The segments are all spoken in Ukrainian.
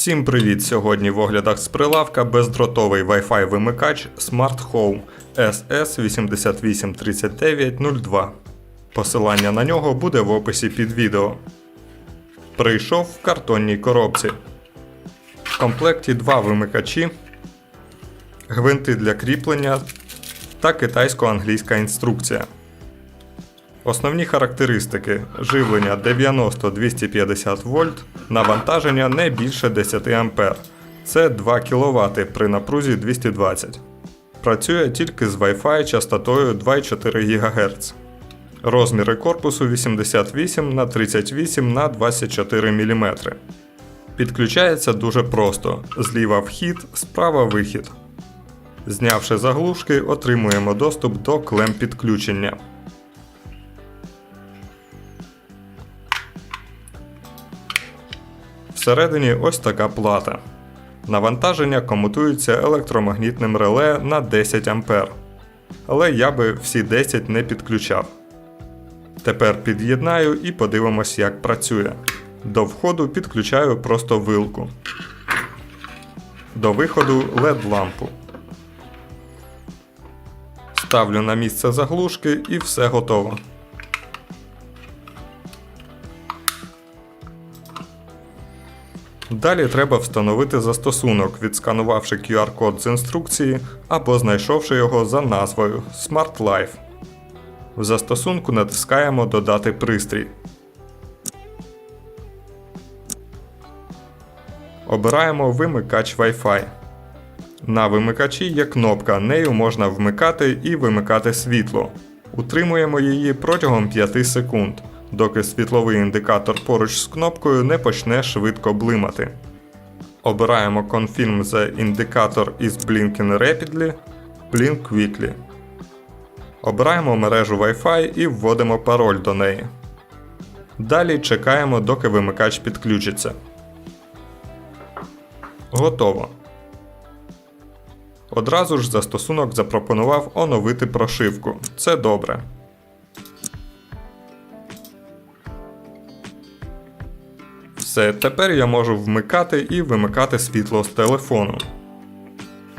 Всім привіт! Сьогодні в оглядах з прилавка бездротовий Wi-Fi вимикач Smart Home SS883902. Посилання на нього буде в описі під відео. Прийшов в картонній коробці. В комплекті два вимикачі, гвинти для кріплення та китайсько-англійська інструкція. Основні характеристики: живлення 90-250 вольт, навантаження не більше 10 А. Це 2 кВт при напрузі 220. Працює тільки з Wi-Fi частотою 2,4 ГГц. Розміри корпусу 88 на 38 на 24 мм. Підключається дуже просто: зліва вхід, справа вихід. Знявши заглушки, отримуємо доступ до клем підключення. Всередині ось така плата. Навантаження комутується електромагнітним реле на 10 А. Але я би всі 10 не підключав. Тепер під'єднаю і подивимось, як працює. До входу підключаю просто вилку. До виходу LED лампу. Ставлю на місце заглушки і все готово. Далі треба встановити застосунок, відсканувавши QR-код з інструкції або знайшовши його за назвою Smart Life. В застосунку натискаємо Додати пристрій. Обираємо вимикач Wi-Fi. На вимикачі є кнопка, нею можна вмикати і вимикати світло. Утримуємо її протягом 5 секунд, доки світловий індикатор поруч з кнопкою не почне швидко блимати. Обираємо Confirm the Indicator is blinking rapidly, Blink Quickly. Обираємо мережу Wi-Fi і вводимо пароль до неї. Далі чекаємо, доки вимикач підключиться. Готово. Одразу ж застосунок запропонував оновити прошивку. Це добре. Все, тепер я можу вмикати і вимикати світло з телефону.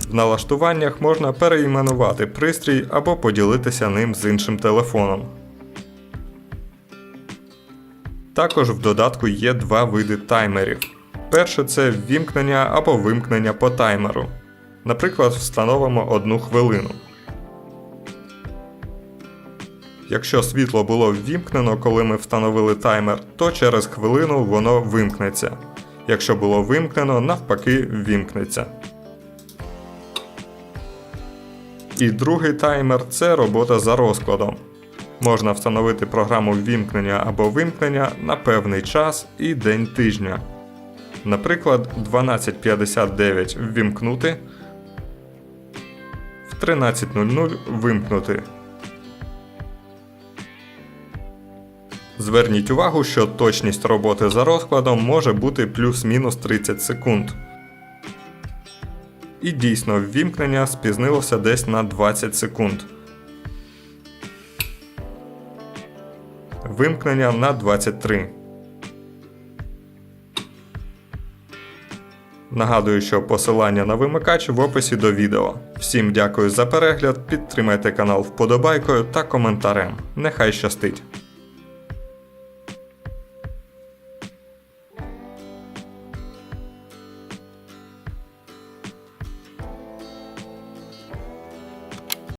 В налаштуваннях можна переіменувати пристрій або поділитися ним з іншим телефоном. Також в додатку є два види таймерів. Перше це ввімкнення або вимкнення по таймеру. Наприклад, встановимо 1 хвилину. Якщо світло було ввімкнено, коли ми встановили таймер, то через хвилину воно вимкнеться. Якщо було вимкнено, навпаки ввімкнеться. І другий таймер це робота за розкладом. Можна встановити програму ввімкнення або вимкнення на певний час і день тижня. Наприклад, 12.59 ввімкнути, в 13.00 вимкнути. Зверніть увагу, що точність роботи за розкладом може бути плюс-мінус 30 секунд. І дійсно ввімкнення спізнилося десь на 20 секунд. Вимкнення на 23. Нагадую, що посилання на вимикач в описі до відео. Всім дякую за перегляд, підтримайте канал вподобайкою та коментарем. Нехай щастить!